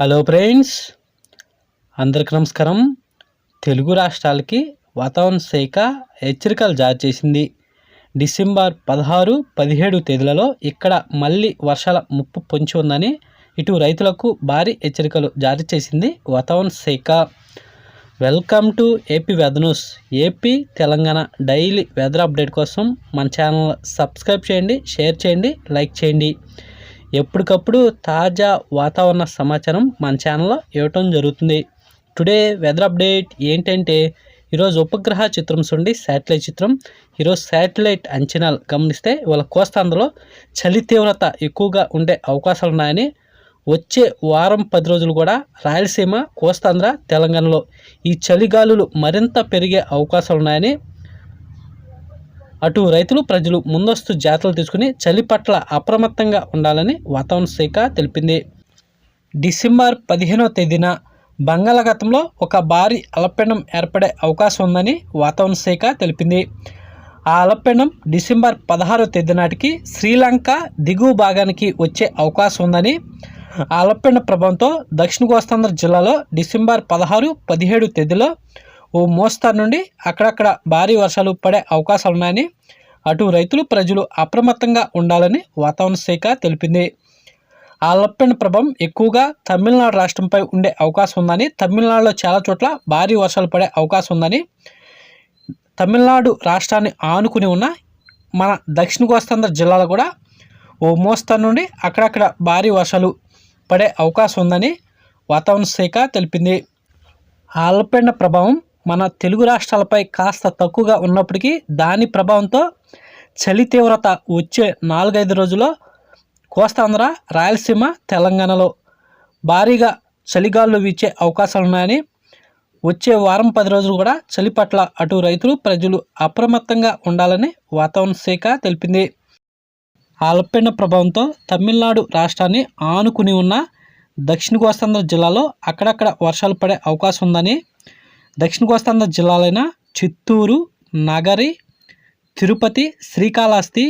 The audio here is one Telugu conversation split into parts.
హలో ఫ్రెండ్స్ అందరికి నమస్కారం. తెలుగు రాష్ట్రాలకి వాతావరణ శాఖ హెచ్చరికలు జారీ చేసింది. డిసెంబర్ పదహారు పదిహేడు తేదీలలో ఇక్కడ మళ్ళీ వర్షాల ముప్పు పొంచి ఉందని ఇటు రైతులకు భారీ హెచ్చరికలు జారీ చేసింది వాతావరణ శాఖ. Welcome to AP weather news AP Telangana daily weather update కోసం మన ఛానల్ సబ్స్క్రైబ్ చేయండి షేర్ చేయండి లైక్ చేయండి. ఎప్పటికప్పుడు తాజా వాతావరణ సమాచారం మన ఛానల్లో ఇవ్వటం జరుగుతుంది. టుడే వెదర్ అప్డేట్ ఏంటంటే ఈరోజు ఉపగ్రహ చిత్రం చూడండి శాటిలైట్ చిత్రం. ఈరోజు శాటిలైట్ అంచనాలు గమనిస్తే వాళ్ళ కోస్తాంధ్రలో చలి తీవ్రత ఎక్కువగా ఉండే అవకాశాలు ఉన్నాయని వచ్చే వారం పది రోజులు కూడా రాయలసీమ కోస్తాంధ్ర తెలంగాణలో ఈ చలిగాలులు మరింత పెరిగే అవకాశాలు ఉన్నాయని అటు రైతులు ప్రజలు ముందస్తు జాతలు తీసుకుని చలి పట్ల అప్రమత్తంగా ఉండాలని వాతావరణ శాఖ తెలిపింది. డిసెంబర్ పదిహేనవ తేదీన బంగాళాఖాతంలో ఒక భారీ అలపెండం ఏర్పడే అవకాశం ఉందని వాతావరణ శాఖ తెలిపింది. ఆ అలపెండం డిసెంబర్ పదహారో తేదీ నాటికి శ్రీలంక దిగువ భాగానికి వచ్చే అవకాశం ఉందని ఆ అలపెండ ప్రభావంతో దక్షిణ కోస్తాంధ్ర జిల్లాలో డిసెంబర్ పదహారు పదిహేడు తేదీలో ఓ మోస్తరు నుండి అక్కడక్కడ భారీ వర్షాలు పడే అవకాశాలు ఉన్నాయని అటు రైతులు ప్రజలు అప్రమత్తంగా ఉండాలని వాతావరణ శాఖ తెలిపింది. ఆ ప్రభావం ఎక్కువగా తమిళనాడు రాష్ట్రంపై ఉండే అవకాశం ఉందని తమిళనాడులో చాలా చోట్ల భారీ వర్షాలు పడే అవకాశం ఉందని తమిళనాడు రాష్ట్రాన్ని ఆనుకుని ఉన్న మన దక్షిణ కోస్తాంధ్ర జిల్లాలో కూడా ఓ మోస్తరు నుండి అక్కడక్కడ భారీ వర్షాలు పడే అవకాశం ఉందని వాతావరణ శాఖ తెలిపింది. ఆల్పెండ ప్రభావం మన తెలుగు రాష్ట్రాలపై కాస్త తక్కువగా ఉన్నప్పటికీ దాని ప్రభావంతో చలి తీవ్రత వచ్చే నాలుగైదు రోజుల్లో కోస్తాంధ్ర రాయలసీమ తెలంగాణలో భారీగా చలిగాలు వీచే అవకాశాలు ఉన్నాయని వచ్చే వారం పది రోజులు కూడా చలి పట్ల అటు రైతులు ప్రజలు అప్రమత్తంగా ఉండాలని వాతావరణ శాఖ తెలిపింది. ఆల్పెండ ప్రభావంతో తమిళనాడు రాష్ట్రాన్ని ఆనుకుని ఉన్న దక్షిణ కోస్తాంధ్ర జిల్లాలో అక్కడక్కడ వర్షాలు పడే అవకాశం ఉందని దక్షిణ కోస్తాంధ్ర జిల్లాలైన చిత్తూరు నగరి తిరుపతి శ్రీకాళహస్తి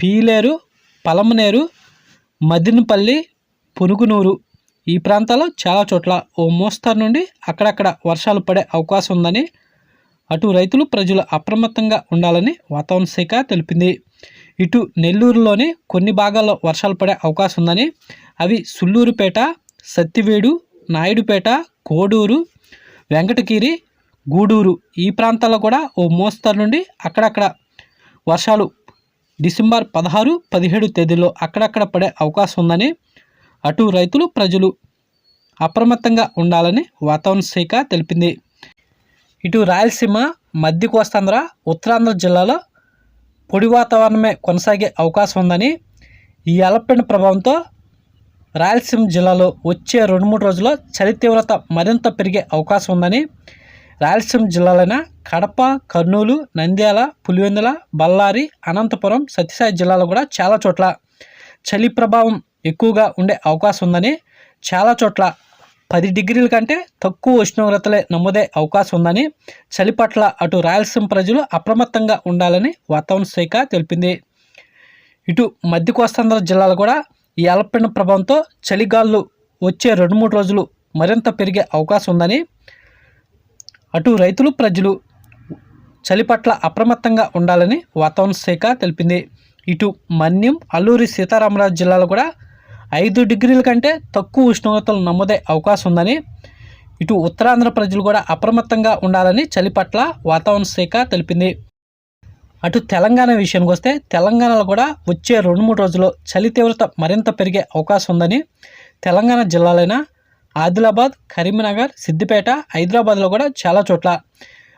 పీలేరు పలమనేరు మదినపల్లి పునుగునూరు ఈ ప్రాంతాల్లో చాలా చోట్ల ఓ మోస్తరు నుండి అక్కడక్కడ వర్షాలు పడే అవకాశం ఉందని అటు రైతులు ప్రజలు అప్రమత్తంగా ఉండాలని వాతావరణ శాఖ తెలిపింది. ఇటు నెల్లూరులోని కొన్ని భాగాల్లో వర్షాలు పడే అవకాశం ఉందని అవి సుల్లూరుపేట సత్తివేడు నాయుడుపేట కోడూరు వెంకటగిరి గూడూరు ఈ ప్రాంతాల్లో కూడా ఓ మోస్తరు నుండి అక్కడక్కడ వర్షాలు డిసెంబర్ పదహారు పదిహేడు తేదీల్లో అక్కడక్కడ పడే అవకాశం ఉందని అటు రైతులు ప్రజలు అప్రమత్తంగా ఉండాలని వాతావరణ శాఖ తెలిపింది. ఇటు రాయలసీమ మధ్య కోస్తాంధ్ర ఉత్తరాంధ్ర జిల్లాలో పొడి వాతావరణమే కొనసాగే అవకాశం ఉందని ఈ అలపెండ ప్రభావంతో రాయలసీమ జిల్లాలో వచ్చే రెండు మూడు రోజుల్లో చలి తీవ్రత మరింత పెరిగే అవకాశం ఉందని రాయలసీమ జిల్లాలైన కడప కర్నూలు నంద్యాల పులివెందుల బళ్ళారి అనంతపురం సత్యసాయి జిల్లాలో కూడా చాలా చోట్ల చలి ప్రభావం ఎక్కువగా ఉండే అవకాశం ఉందని చాలా చోట్ల పది డిగ్రీల కంటే తక్కువ ఉష్ణోగ్రతలే నమోదే అవకాశం ఉందని చలి పట్ల అటు రాయలసీమ ప్రజలు అప్రమత్తంగా ఉండాలని వాతావరణ శాఖ తెలిపింది. ఇటు మధ్య కోస్తాంధ్ర జిల్లాలో కూడా ఈ అల్పపీడన ప్రభావంతో చలిగాళ్ళు వచ్చే రెండు మూడు రోజులు మరింత పెరిగే అవకాశం ఉందని అటు రైతులు ప్రజలు చలి పట్ల అప్రమత్తంగా ఉండాలని వాతావరణ శాఖ తెలిపింది. ఇటు మన్యం అల్లూరి సీతారామరాజు జిల్లాలో కూడా ఐదు డిగ్రీల కంటే తక్కువ ఉష్ణోగ్రతలు నమోదే అవకాశం ఉందని ఇటు ఉత్తరాంధ్ర ప్రజలు కూడా అప్రమత్తంగా ఉండాలని చలి పట్ల వాతావరణ శాఖ తెలిపింది. అటు తెలంగాణ విషయానికి వస్తే తెలంగాణలో కూడా వచ్చే రెండు మూడు రోజుల్లో చలి తీవ్రత మరింత పెరిగే అవకాశం ఉందని తెలంగాణ జిల్లాలైన ఆదిలాబాద్ కరీంనగర్ సిద్దిపేట హైదరాబాద్లో కూడా చాలా చోట్ల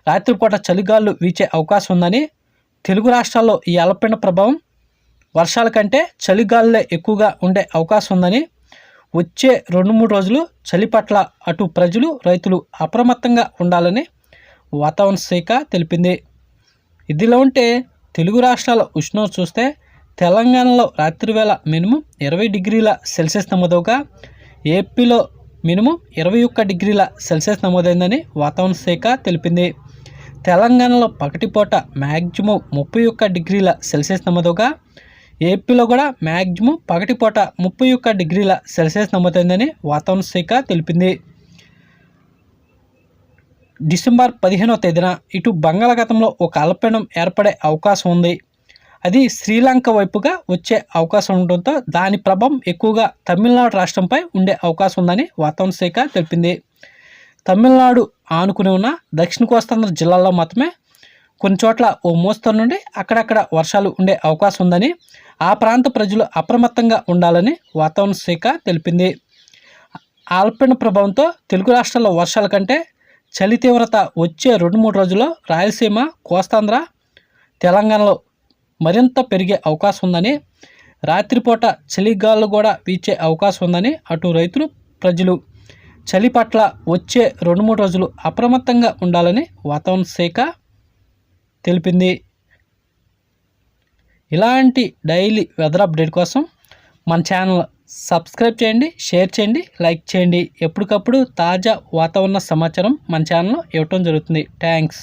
రాత్రిపూట చలిగాలు వీచే అవకాశం ఉందని తెలుగు రాష్ట్రాల్లో ఈ అలపిండ ప్రభావం వర్షాల కంటే చలిగాలులే ఎక్కువగా ఉండే అవకాశం ఉందని వచ్చే రెండు మూడు రోజులు చలి పట్ల అటు ప్రజలు రైతులు అప్రమత్తంగా ఉండాలని వాతావరణ శాఖ తెలిపింది. ఇదిలో ఉంటే తెలుగు రాష్ట్రాల ఉష్ణం చూస్తే తెలంగాణలో రాత్రివేళ మినిమం ఇరవై డిగ్రీల సెల్సియస్ నమోదవగా ఏపీలో మినిమం ఇరవై ఒక్క డిగ్రీల సెల్సియస్ నమోదైందని వాతావరణ శాఖ తెలిపింది. తెలంగాణలో పగటిపూట మ్యాక్సిమం ముప్పై ఒక్క డిగ్రీల సెల్సియస్ నమోదవగా ఏపీలో కూడా మ్యాక్సిమం పగటిపూట ముప్పై ఒక్క డిగ్రీల సెల్సియస్ నమోదైందని వాతావరణ శాఖ తెలిపింది. డిసెంబర్ పదిహేనవ తేదీన ఇటు బంగాళాఖాతంలో ఒక అల్పీడం ఏర్పడే అవకాశం ఉంది. అది శ్రీలంక వైపుగా వచ్చే అవకాశం ఉండడంతో దాని ప్రభావం ఎక్కువగా తమిళనాడు రాష్ట్రంపై ఉండే అవకాశం ఉందని వాతావరణ శాఖ తెలిపింది. తమిళనాడు ఆనుకుని ఉన్న దక్షిణ కోస్తాంధ్ర జిల్లాల్లో మాత్రమే కొన్ని చోట్ల ఓ మోస్తరు నుండి అక్కడక్కడ వర్షాలు ఉండే అవకాశం ఉందని ఆ ప్రాంత ప్రజలు అప్రమత్తంగా ఉండాలని వాతావరణ శాఖ తెలిపింది. ఆల్పిన ప్రభావంతో తెలుగు రాష్ట్రాల్లో వర్షాల కంటే చలి తీవ్రత వచ్చే రెండు మూడు రోజుల్లో రాయలసీమ కోస్తాంధ్ర తెలంగాణలో మరింత పెరిగే అవకాశం ఉందని రాత్రిపూట చలిగాలు కూడా వీచే అవకాశం ఉందని అటు రైతులు ప్రజలు చలి పట్ల వచ్చే రెండు మూడు రోజులు అప్రమత్తంగా ఉండాలని వాతావరణ శాఖ తెలిపింది. ఇలాంటి డైలీ వెదర్ అప్డేట్ కోసం మన ఛానల్ సబ్స్క్రైబ్ చేయండి షేర్ చేయండి లైక్ చేయండి. ఎప్పటికప్పుడు తాజా వాతావరణ సమాచారం మన ఛానల్లో ఇవ్వటం జరుగుతుంది. థ్యాంక్స్